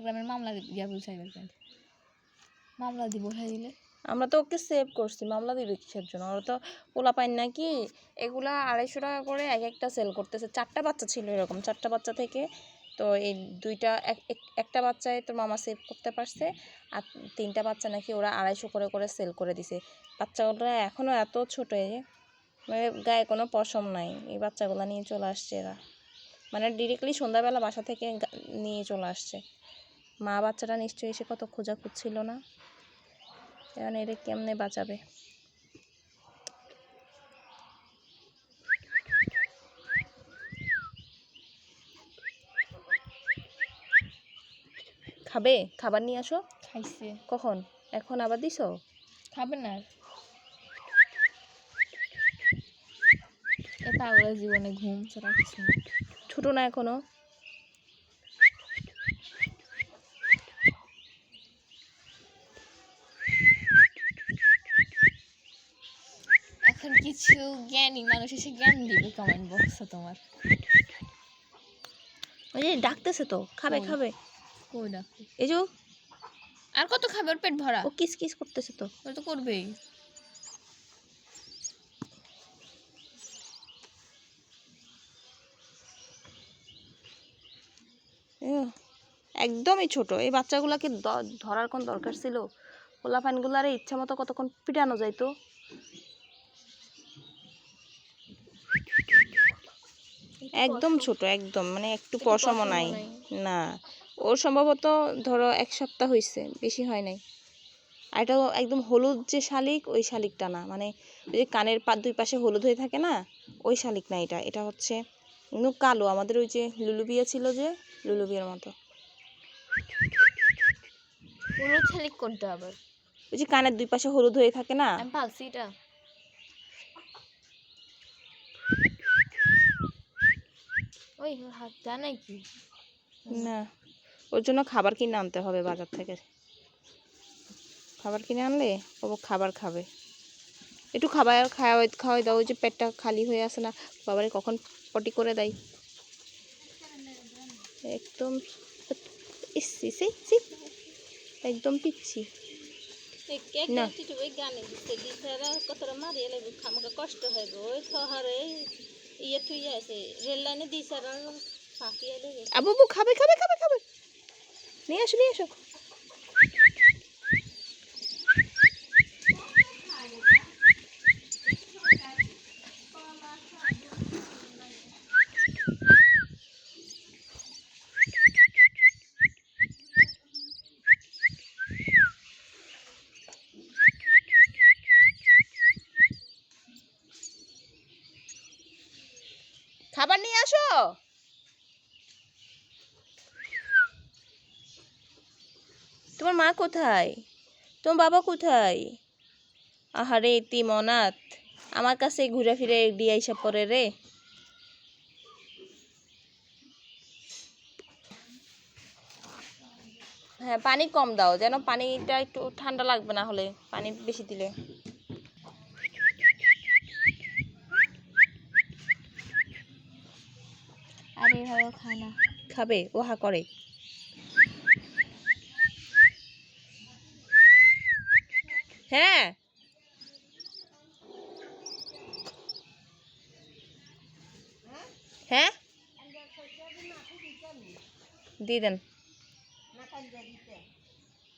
গ্রামের মামলা গিয়া বলছে মামলা দিব দিলে। আমরা তো ওকে সেভ করছি, মামলা দিবে কিসের জন্য? ওরা তো পোলা পাইন নাকি? এগুলা আড়াইশো টাকা করে এক একটা সেল করতেছে। চারটা বাচ্চা ছিল এরকম, চারটা বাচ্চা থেকে তো এই দুইটা, এক এক- একটা বাচ্চায় তোর মামা সেভ করতে পারছে আর তিনটা বাচ্চা নাকি ওরা আড়াইশো করে করে সেল করে দিছে। বাচ্চাগুলো এখনও এত ছোটো মানে গায়ে কোনো পশম নাই। এই বাচ্চাগুলো নিয়ে চলে আসছে এরা। মানে ডিরেক্টলি সন্ধ্যাবেলা বাসা থেকে নিয়ে চলে আসছে। মা বাচ্চাটা নিশ্চয়ই এসে কত খোঁজা খুঁজছিল না? এখন এরা কেমনে বাঁচাবে? খাবে? খাবার নিয়ে আসো। খাইছে। কখন? এখন আবার দিছো? খাবে না। আর। এ পাগলের জীবনে ঘুম ছাড়া কিছু ছোট না এখনও এখন কিছু জ্ঞানী মানুষ এসে জ্ঞান দিবে কমেন্ট বক্সে তোমার। ওই যে ডাকতেছে তো খাবে খাবে। কই ডাকো এই যে আর কত খাবে ওর পেট ভরা? ও কিস কিস করতেছে তো। ও তো করবেই। একদমই ছোট। এই বাচ্চাগুলোকে ধরার কোন দরকার ছিল? পোলা পানগুলারে ইচ্ছা মতো কতক্ষণ পিটানো যাইতো একদম ছোট একদম মানে একটু পশমও নাই। না ওর সম্ভবত ধরো এক সপ্তাহ হয়েছে বেশি হয় নাই। আর এটা একদম হলুদ যে শালিক ওই শালিকটা না মানে ওই যে কানের পা দুই পাশে হলুদ হয়ে থাকে না ওই শালিক না এটা এটা হচ্ছে একদম কালো আমাদের ওই যে লুলুবিয়া ছিল যে লুলুবিয়ার মতো। হলুদ শালিক করতে আবার? ওই যে কানের দুই পাশে হলুদ হয়ে থাকে না। এটা। ওই হাত জানাই কি? না ওর জন্য খাবার কিনে আনতে হবে বাজার থেকে। খাবার কিনে আনলে ও খাবার খাবে। একটু খাবার খাওয়াই খাওয়াই দাও ওই যে পেটটা খালি হয়ে আসে না বাবারে কখন পটি করে দেয়? একদম ইস, ইস, ইস। একদম পিচ্ছি। না। কষ্ট শহরে ইয়ে আছে রেল লাইনে আবু খাবে খাবে খাবে খাবে নিয়ে আসো নিয়ে আসো খাবার নিয়ে আসো। তোমার মা কোথায়? তোমার বাবা কোথায়? আহারে তিম অনাথ আমার কাছে ঘুরে ফিরে দিয়ে আইসা পরে রে। হ্যাঁ পানি কম দাও, যেন পানিটা একটু ঠান্ডা লাগবে না হলে, পানি বেশি দিলে। আর এভাবে খায় না। খাবে ও হা করে। হ্যাঁ। হ্যাঁ? দিয়ে দেন।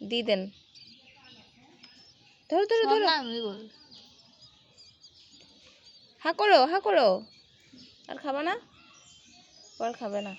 দিয়ে দেন। ধরো ধরো ধরো। হা করো হা করো। আর খাবে না? আর খাবে না।